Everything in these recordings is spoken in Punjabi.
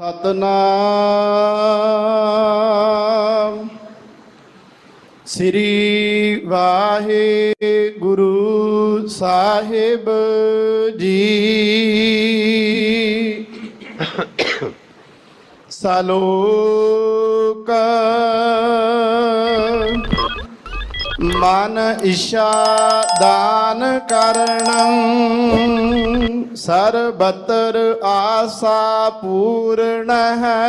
ਸਤਨਾਮ। ਸ੍ਰੀ ਵਾਹਿਗੁਰੂ ਸਾਹਿਬ ਜੀ। ਸਲੋਕ। ਮਨ ਇਸ਼ਾ ਦਾਨ ਕਰਣੰ ਸਰਬਤਰ ਆਸਾ ਪੂਰਨ ਹੈ।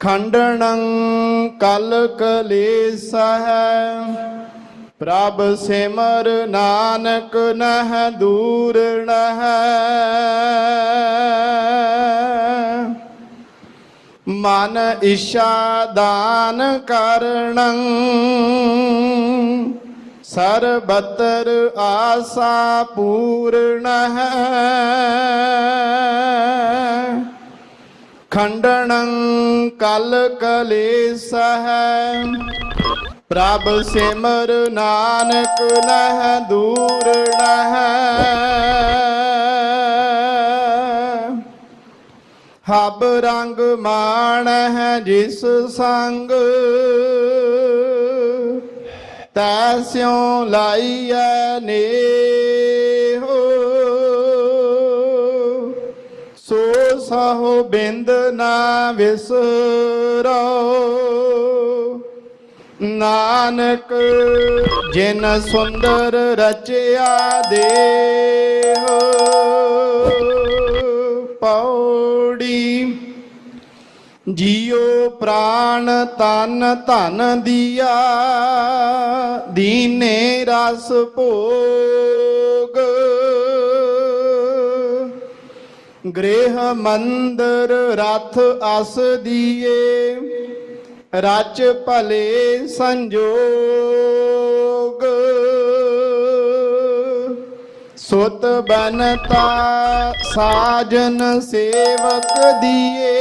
ਖੰਡਣੰ ਕਲ ਕਲੇਸਹ ਪ੍ਰਭ ਸਿਮਰ ਨਾਨਕ ਨਹ ਦੂਰ ਨਹ। ਮਨ ਇਸ਼ਾ ਦਾਨ ਕਰਣੰ ਸਰਬਤਰ ਆਸਾ ਪੂਰਨ ਹੈ। ਖੰਡਣੰ ਕਲ ਕਲੇਸਹ ਪ੍ਰਭ ਸਿਮਰ ਨਾਨਕ ਨਹਿ ਦੂਰ ਨਹਿ। ਹਬ ਰੰਗ ਮਾਣ ਹੈ ਜਿਸ ਸੰਗ। ਤੈਸਿਉ ਲਾਈਐ ਨੇਹੋ। ਸੋ ਸਹੁ ਬਿੰਦ ਨਾ ਵਿਸਰੋ। ਨਾਨਕ ਜਿਨ ਸੁੰਦਰ ਰਚਿਆ ਦੇਹੋ, ਪੌੜੀ ਜੀਉ ਪ੍ਰਾਣ ਤਨ ਧਨ ਦੀਆ। ਦੀਨੇ ਰਸ ਭੋਗ। ਗ੍ਰਹਿ ਮੰਦਰ ਰਥ ਅਸ ਦੀਏ, ਰਚ ਭਲੇ ਸੰਜੋਗ। ਸੁਤ ਬਨਤਾ ਸਾਜਨ ਸੇਵਕ ਦੀਏ,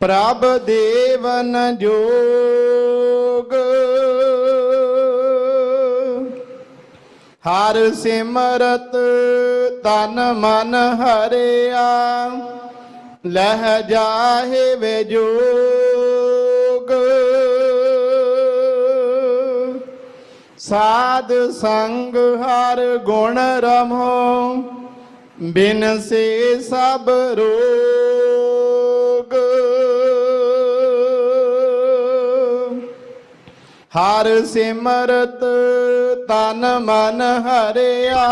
ਪ੍ਰਭ ਦੇਵਨ ਜੋਗ। ਹਰ ਸਿਮਰਤ ਤਨ ਮਨ ਹਰਿਆ, ਲਹਿ ਜਾਹੇ ਵੇਜੋਗ ਸਾਧ ਸੰਗ ਹਰ ਗੁਣ ਰਮੋ, ਬਿਨ ਸੇ ਸਭ ਰੋਗ। ਹਰ ਸਿਮਰਤ ਤਨ ਮਨ ਹਰਿਆ।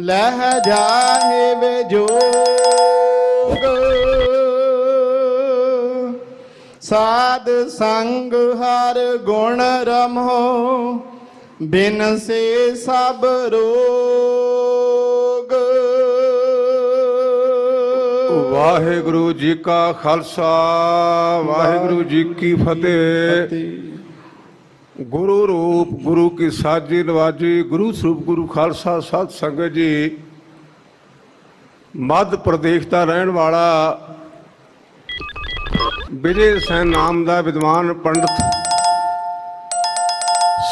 ਲਹਿ ਜਾਹੇ ਵੇ ਜੋਗ। ਸਾਧ ਸੰਗ ਹਰ ਗੁਣ ਰਮੋ, ਬਿਨ ਸੇ ਸਭ ਰੋਗ। ਵਾਹਿਗੁਰੂ ਜੀ ਕਾ ਖਾਲਸਾ। ਵਾਹਿਗੁਰੂ ਜੀ ਕੀ ਫਤਿਹ। ਗੁਰੂ ਰੂਪ, ਗੁਰੂ ਕੀ ਸਾਜੀ ਨਵਾਜੀ, ਗੁਰੂ ਸਰੂਪ, ਗੁਰੂ ਖਾਲਸਾ ਸਤ ਸੰਗਤ ਜੀ। ਮੱਧ ਪ੍ਰਦੇਸ਼ ਦਾ ਰਹਿਣ ਵਾਲਾ ਵਿਜੇ ਸੈਨ ਨਾਮ ਦਾ ਵਿਦਵਾਨ ਪੰਡਤ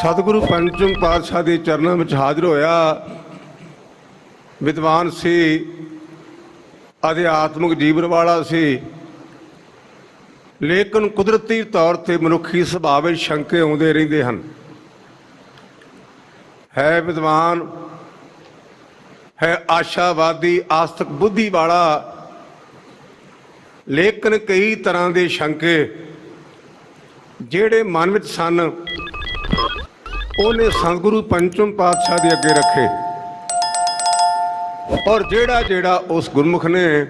ਸਤਿਗੁਰੂ ਪੰਚਮ ਪਾਤਸ਼ਾਹ ਦੇ ਚਰਨਾਂ ਵਿੱਚ ਹਾਜ਼ਰ ਹੋਇਆ। ਵਿਦਵਾਨ ਸੀ, ਅਧਿਆਤਮਿਕ ਜੀਵਨ ਵਾਲਾ ਸੀ। ਲੇਕਿਨ ਕੁਦਰਤੀ ਤੌਰ ਤੇ ਮਨੁੱਖੀ ਸੁਭਾਅ ਵਿੱਚ ਸ਼ੰਕੇ ਆਉਂਦੇ ਰਹਿੰਦੇ ਹਨ। ਹੈ ਵਿਦਵਾਨ, ਹੈ ਆਸ਼ਾਵਾਦੀ, ਆਸਤਕ ਬੁੱਧੀ ਵਾਲਾ। ਲੇਕਿਨ ਕਈ ਤਰ੍ਹਾਂ ਦੇ ਸ਼ੰਕੇ ਜਿਹੜੇ ਮਨ ਵਿੱਚ ਸਨ, ਉਹਨੇ ਸਤਿਗੁਰੂ ਪੰਚਮ ਪਾਤਸ਼ਾਹ ਦੇ ਅੱਗੇ ਰੱਖੇ। ਔਰ ਜਿਹੜਾ ਜਿਹੜਾ ਉਸ ਗੁਰਮੁਖ ਨੇ